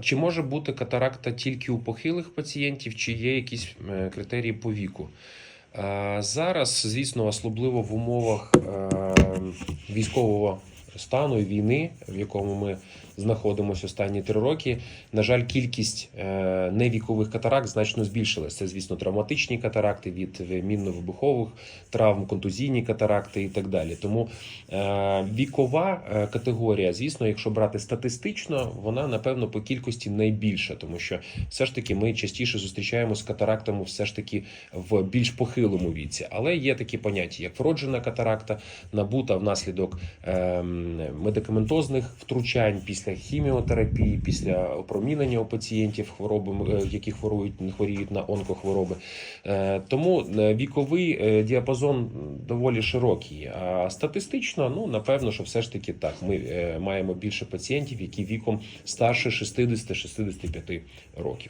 Чи може бути катаракта тільки у похилих пацієнтів, чи є якісь е, критерії по віку? Е, Зараз, звісно, особливо в умовах е, військового стану і війни, в якому ми знаходимося останні три роки, на жаль, кількість е, невікових катаракт значно збільшилась. Це, звісно, травматичні катаракти від мінно-вибухових травм, контузійні катаракти і так далі. Тому е, вікова е, категорія, звісно, якщо брати статистично, вона напевно по кількості найбільша, тому що все ж таки ми частіше зустрічаємося з катарактами, все ж таки в більш похилому віці. Але є такі поняття, як вроджена катаракта, набута внаслідок ем, медикаментозних втручань після хіміотерапії, після опромінення у пацієнтів, хвороби, е, які хворують, хворіють на онкохвороби. Е, Тому е, віковий діапазон доволі широкий. А статистично, ну напевно, що все ж таки так. Ми маємо більше пацієнтів, які віком старше 60-65 років.